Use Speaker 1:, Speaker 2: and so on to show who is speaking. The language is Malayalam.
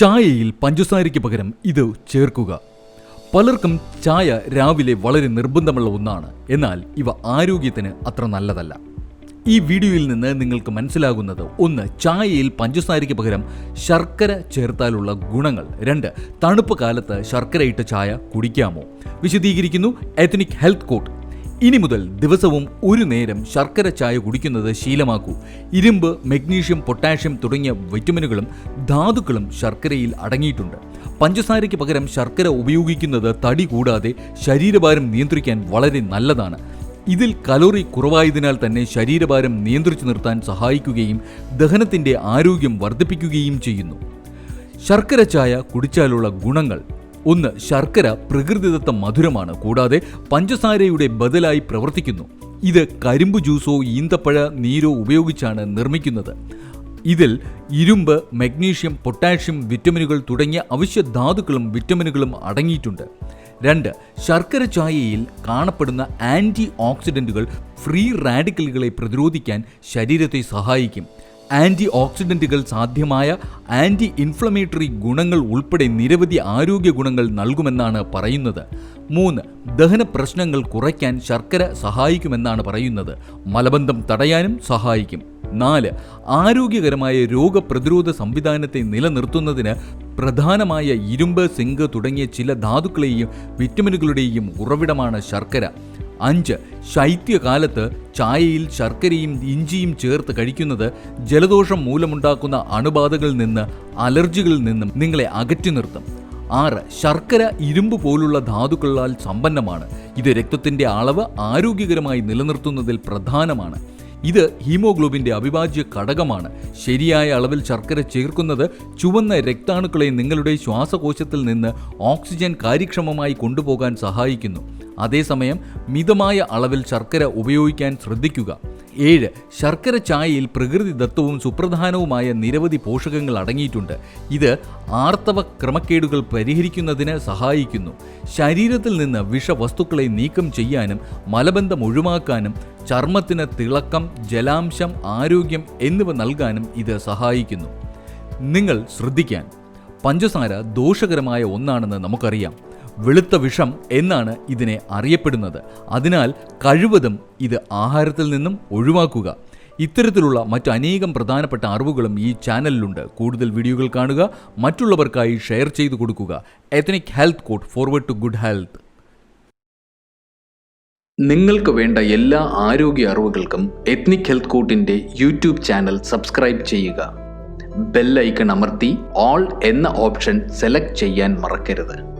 Speaker 1: ചായയിൽ പഞ്ചസാരയ്ക്ക് പകരം ഇത് ചേർക്കുക. പലർക്കും ചായ രാവിലെ വളരെ നിർബന്ധമുള്ള ഒന്നാണ്. എന്നാൽ ഇവ ആരോഗ്യത്തിന് അത്ര നല്ലതല്ല. ഈ വീഡിയോയിൽ നിന്ന് നിങ്ങൾക്ക് മനസ്സിലാകുന്നത് ഒന്ന് ചായയിൽ പഞ്ചസാരയ്ക്ക് പകരം ശർക്കര ചേർത്താലുള്ള ഗുണങ്ങൾ. രണ്ട് തണുപ്പ് കാലത്ത് ശർക്കര ഇട്ട ചായ കുടിക്കാമോ? വിശദീകരിക്കുന്നു എത്നിക് ഹെൽത്ത് കോട്ട് ഇനി മുതൽ ദിവസവും ഒരു നേരം ശർക്കര ചായ കുടിക്കുന്നത് ശീലമാക്കൂ. ഇരുമ്പ് മഗ്നീഷ്യം പൊട്ടാഷ്യം തുടങ്ങിയ വിറ്റമിനുകളും ധാതുക്കളും ശർക്കരയിൽ അടങ്ങിയിട്ടുണ്ട്. പഞ്ചസാരയ്ക്ക് പകരം ശർക്കര ഉപയോഗിക്കുന്നത് തടി കൂടാതെ ശരീരഭാരം നിയന്ത്രിക്കാൻ വളരെ നല്ലതാണ്. ഇതിൽ കലോറി കുറവായതിനാൽ തന്നെ ശരീരഭാരം നിയന്ത്രിച്ചു നിർത്താൻ സഹായിക്കുകയും ദഹനത്തിന്റെ ആരോഗ്യം വർദ്ധിപ്പിക്കുകയും ചെയ്യുന്നു. ശർക്കര ചായ കുടിച്ചാലുള്ള ഗുണങ്ങൾ ഒന്ന് ശർക്കര പ്രകൃതിദത്ത മധുരമാണ് കൂടാതെ പഞ്ചസാരയുടെ ബദലായി പ്രവർത്തിക്കുന്നു. ഇത് കരിമ്പ് ജ്യൂസോ ഈന്തപ്പഴ നീരോ ഉപയോഗിച്ചാണ് നിർമ്മിക്കുന്നത്. ഇതിൽ ഇരുമ്പ് മഗ്നീഷ്യം പൊട്ടാഷ്യം വിറ്റമിനുകൾ തുടങ്ങിയ അവശ്യ ധാതുക്കളും വിറ്റമിനുകളും അടങ്ങിയിട്ടുണ്ട്. രണ്ട് ശർക്കര ചായയിൽ കാണപ്പെടുന്ന ആന്റി ഓക്സിഡന്റുകൾ ഫ്രീ റാഡിക്കലുകളെ പ്രതിരോധിക്കാൻ ശരീരത്തെ സഹായിക്കും. ആന്റി ഓക്സിഡന്റുകൾ സാധ്യമായ ആന്റി ഇൻഫ്ലമേറ്ററി ഗുണങ്ങൾ ഉൾപ്പെടെ നിരവധി ആരോഗ്യ ഗുണങ്ങൾ നൽകുമെന്നാണ് പറയുന്നത്. മൂന്ന് ദഹന പ്രശ്നങ്ങൾ കുറയ്ക്കാൻ ശർക്കര സഹായിക്കുമെന്നാണ് പറയുന്നത്. മലബന്ധം തടയാനും സഹായിക്കും. നാല് ആരോഗ്യകരമായ രോഗപ്രതിരോധ സംവിധാനത്തെ നിലനിർത്തുന്നതിന് പ്രധാനമായ ഇരുമ്പ് സിങ്ക് തുടങ്ങിയ ചില ധാതുക്കളെയും വിറ്റമിനുകളുടെയും ഉറവിടമാണ് ശർക്കര. അഞ്ച് ശൈത്യകാലത്ത് ചായയിൽ ശർക്കരയും ഇഞ്ചിയും ചേർത്ത് കഴിക്കുന്നത് ജലദോഷം മൂലമുണ്ടാക്കുന്ന അണുബാധകളിൽ നിന്ന് അലർജികളിൽ നിന്നും നിങ്ങളെ അകറ്റി നിർത്തും. ആറ് ശർക്കര ഇരുമ്പ് പോലുള്ള ധാതുക്കളാൽ സമ്പന്നമാണ്. ഇത് രക്തത്തിന്റെ അളവ് ആരോഗ്യകരമായി നിലനിർത്തുന്നതിൽ പ്രധാനമാണ്. ഇത് ഹീമോഗ്ലോബിന്റെ അവിഭാജ്യ ഘടകമാണ്. ശരിയായ അളവിൽ ശർക്കര ചേർക്കുന്നത് ചുവന്ന രക്താണുക്കളെ നിങ്ങളുടെ ശ്വാസകോശത്തിൽ നിന്ന് ഓക്സിജൻ കാര്യക്ഷമമായി കൊണ്ടുപോകാൻ സഹായിക്കുന്നു. അതേസമയം മിതമായ അളവിൽ ശർക്കര ഉപയോഗിക്കാൻ ശ്രദ്ധിക്കുക. ഏഴ് ശർക്കര ചായയിൽ പ്രകൃതിദത്തവും സുപ്രധാനവുമായ നിരവധി പോഷകങ്ങൾ അടങ്ങിയിട്ടുണ്ട്. ഇത് ആർത്തവ ക്രമക്കേടുകൾ പരിഹരിക്കുന്നതിന് സഹായിക്കുന്നു. ശരീരത്തിൽ നിന്ന് വിഷവസ്തുക്കളെ നീക്കം ചെയ്യാനും മലബന്ധം ഒഴിവാക്കാനും ചർമ്മത്തിന് തിളക്കം ജലാംശം ആരോഗ്യം എന്നിവ നൽകാനും ഇത് സഹായിക്കുന്നു. നിങ്ങൾ ശ്രദ്ധിക്കാൻ. പഞ്ചസാര ദോഷകരമായ ഒന്നാണെന്ന് നമുക്കറിയാം. വെളുത്ത വിഷം എന്നാണ് ഇതിനെ അറിയപ്പെടുന്നത്. അതിനാൽ കഴിവതും ഇത് ആഹാരത്തിൽ നിന്നും ഒഴിവാക്കുക. ഇത്തരത്തിലുള്ള മറ്റനേകം പ്രധാനപ്പെട്ട അറിവുകളും ഈ ചാനലിലുണ്ട്. കൂടുതൽ വീഡിയോകൾ കാണുക മറ്റുള്ളവർക്കായി ഷെയർ ചെയ്തു കൊടുക്കുക. Ethnic health court forward to good health
Speaker 2: നിങ്ങൾക്ക് വേണ്ട എല്ലാ ആരോഗ്യ അറിവുകൾക്കും എത്നിക് ഹെൽത്ത് കോട്ടിന്റെ യൂട്യൂബ് ചാനൽ സബ്സ്ക്രൈബ് ചെയ്യുക. ബെൽ ഐക്കൺ അമർത്തി ഓൾ എന്ന ഓപ്ഷൻ സെലക്ട് ചെയ്യാൻ മറക്കരുത്.